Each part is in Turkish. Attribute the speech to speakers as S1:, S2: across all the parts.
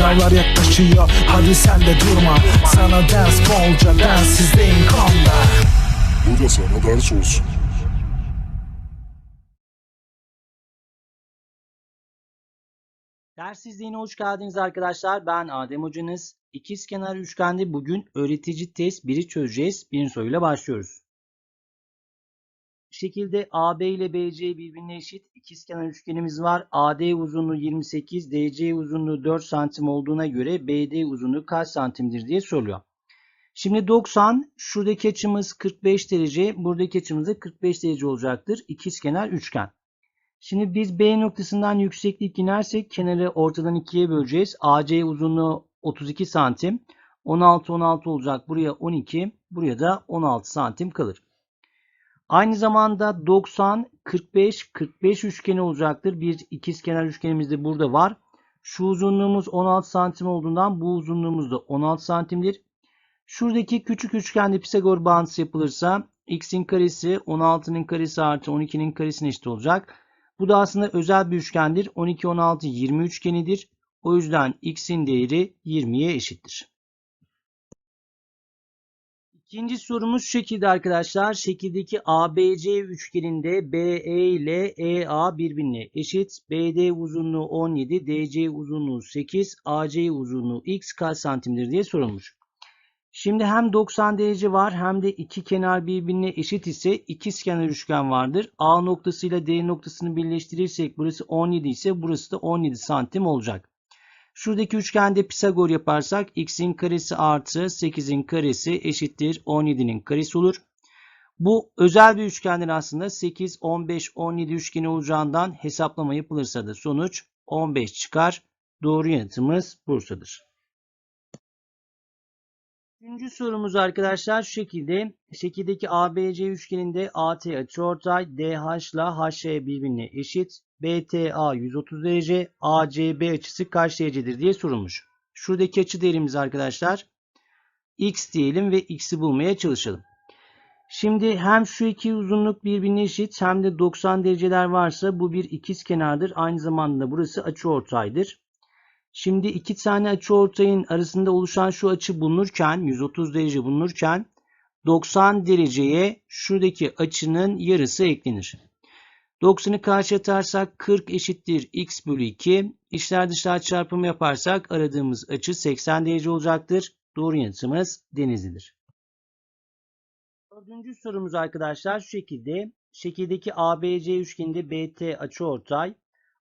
S1: Sınavlar yaklaşıyor hadi sen de durma Sana ders bolca densizliğin konda
S2: Bu da sana ders olsun.
S3: Ders izleyine hoş geldiniz arkadaşlar. Ben Adem hocanız. İkizkenar üçgende bugün öğretici test 1'i çözeceğiz. Birinci soruyla başlıyoruz. Şekilde AB ile BC birbirine eşit ikizkenar üçgenimiz var. AD uzunluğu 28, DC uzunluğu 4 santim olduğuna göre BD uzunluğu kaç santimdir diye soruluyor. Şimdi 90, şuradaki açımız 45 derece, buradaki açımız da 45 derece olacaktır. İkizkenar üçgen. Şimdi biz B noktasından yükseklik inersek kenarı ortadan ikiye böleceğiz. AC uzunluğu 32 santim. 16 16 olacak. Buraya 12. Buraya da 16 santim kalır. Aynı zamanda 90 45 45 üçgeni olacaktır. Bir ikizkenar üçgenimiz de burada var. Şu uzunluğumuz 16 santim olduğundan bu uzunluğumuz da 16 santimdir. Şuradaki küçük üçgende Pisagor bağıntısı yapılırsa x'in karesi 16'nın karesi artı 12'nin karesine eşit olacak. Bu da aslında özel bir üçgendir. 12, 16, 20 üçgenidir. O yüzden x'in değeri 20'ye eşittir. İkinci sorumuz şu şekilde arkadaşlar. Şekildeki ABC üçgeninde BE ile EA birbirine eşit. BD uzunluğu 17, DC uzunluğu 8, AC uzunluğu x kaç santimdir diye sorulmuş. Şimdi hem 90 derece var hem de iki kenar birbirine eşit ise ikizkenar üçgen vardır. A noktasıyla D noktasını birleştirirsek burası 17 ise burası da 17 santim olacak. Şuradaki üçgende Pisagor yaparsak x'in karesi artı 8'in karesi eşittir 17'nin karesi olur. Bu özel bir üçgendir aslında 8, 15, 17 üçgeni olacağından hesaplama yapılırsa da sonuç 15 çıkar. Doğru yanıtımız Bursa'dır. Üçüncü sorumuz arkadaşlar şu şekilde. Şekildeki ABC üçgeninde AT açıortay DH ile HE birbirine eşit. BTA 130 derece, ACB açısı kaç derecedir diye sorulmuş. Şuradaki açı değerimiz arkadaşlar x diyelim ve x'i bulmaya çalışalım. Şimdi hem şu iki uzunluk birbirine eşit hem de 90 dereceler varsa bu bir ikiz kenardır. Aynı zamanda burası açıortaydır. Şimdi iki tane açıortayın arasında oluşan şu açı bulunurken 130 derece bulunurken 90 dereceye şuradaki açının yarısı eklenir. 90'ı karşı atarsak 40 eşittir x bölü 2. İçler dışlar çarpımı yaparsak aradığımız açı 80 derece olacaktır. Doğru yanıtımız Denizli'dir. Dördüncü sorumuz arkadaşlar şu şekilde. Şekildeki ABC üçgeninde BT açıortay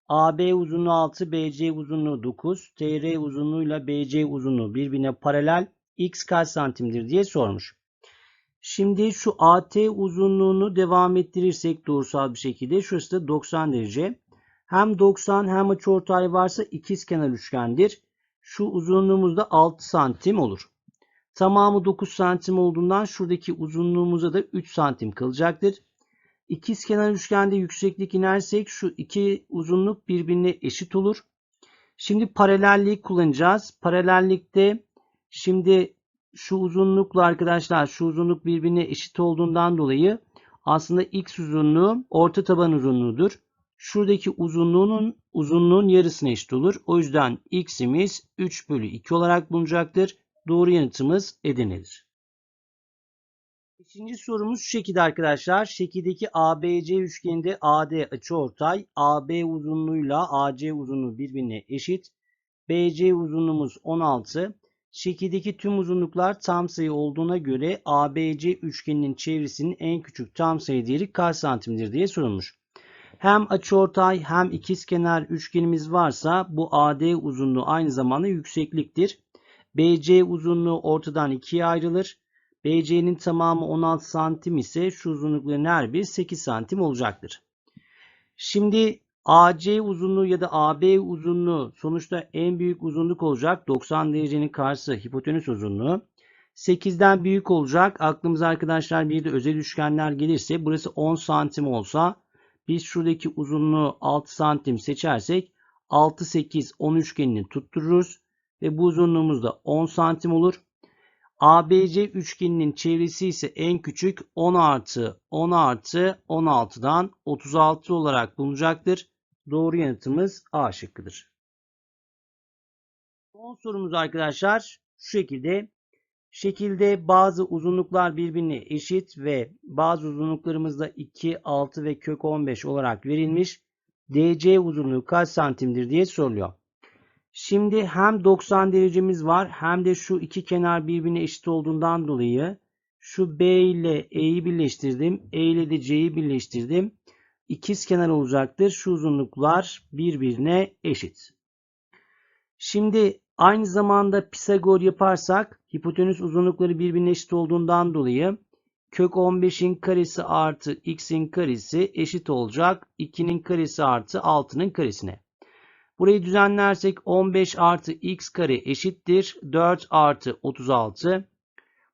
S3: AB uzunluğu 6, BC uzunluğu 9, TR uzunluğuyla BC uzunluğu birbirine paralel x kaç santimdir diye sormuş. Şimdi şu AT uzunluğunu devam ettirirsek doğrusal bir şekilde şurası da 90 derece. Hem 90 hem açıortay varsa ikizkenar üçgendir. Şu uzunluğumuz da 6 santim olur. Tamamı 9 santim olduğundan şuradaki uzunluğumuza da 3 santim kalacaktır. İkizkenar üçgende yükseklik inersek şu iki uzunluk birbirine eşit olur. Şimdi paralellik kullanacağız. Paralellikte şimdi şu uzunlukla arkadaşlar şu uzunluk birbirine eşit olduğundan dolayı aslında x uzunluğu orta taban uzunluğudur. Şuradaki uzunluğunun uzunluğun yarısına eşit olur. O yüzden x'imiz 3 bölü 2 olarak bulunacaktır. Doğru yanıtımız Edirne'dir. Beşinci sorumuz şu şekilde arkadaşlar. Şekildeki ABC üçgeninde AD açıortay, AB uzunluğuyla AC uzunluğu birbirine eşit. BC uzunluğumuz 16. Şekildeki tüm uzunluklar tam sayı olduğuna göre ABC üçgeninin çevresinin en küçük tam sayı değeri kaç santimdir diye sorulmuş. Hem açıortay hem ikizkenar üçgenimiz varsa bu AD uzunluğu aynı zamanda yüksekliktir. BC uzunluğu ortadan ikiye ayrılır. BC'nin tamamı 16 santim ise şu uzunlukların her biri 8 santim olacaktır. Şimdi AC uzunluğu ya da AB uzunluğu sonuçta en büyük uzunluk olacak. 90 derecenin karşısı hipotenüs uzunluğu. 8'den büyük olacak. Aklımıza arkadaşlar bir de özel üçgenler gelirse burası 10 santim olsa biz şuradaki uzunluğu 6 santim seçersek 6, 8, 10 üçgenini tuttururuz. Ve bu uzunluğumuz da 10 santim olur. ABC üçgeninin çevresi ise en küçük 10 artı 10 artı 16'dan 36 olarak bulunacaktır. Doğru yanıtımız A şıkkıdır. Son sorumuz arkadaşlar şu şekilde. Şekilde bazı uzunluklar birbirine eşit ve bazı uzunluklarımız da 2, 6 ve kök 15 olarak verilmiş. DC uzunluğu kaç santimdir diye soruluyor. Şimdi hem 90 derecemiz var hem de şu iki kenar birbirine eşit olduğundan dolayı şu B ile E'yi birleştirdim. E ile de C'yi birleştirdim. İkiz kenar olacaktır. Şu uzunluklar birbirine eşit. Şimdi aynı zamanda Pisagor yaparsak hipotenüs uzunlukları birbirine eşit olduğundan dolayı kök 15'in karesi artı x'in karesi eşit olacak 2'nin karesi artı 6'nın karesine. Burayı düzenlersek 15 artı x kare eşittir 4 artı 36.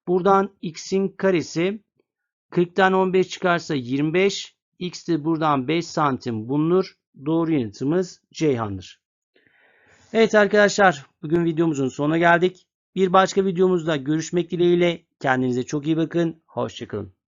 S3: Buradan x'in karesi 40'tan 15 çıkarsa 25. X de buradan 5 santim bulunur. Doğru yanıtımız Ceyhan'dır. Evet arkadaşlar bugün videomuzun sonuna geldik. Bir başka videomuzda görüşmek dileğiyle. Kendinize çok iyi bakın. Hoşçakalın.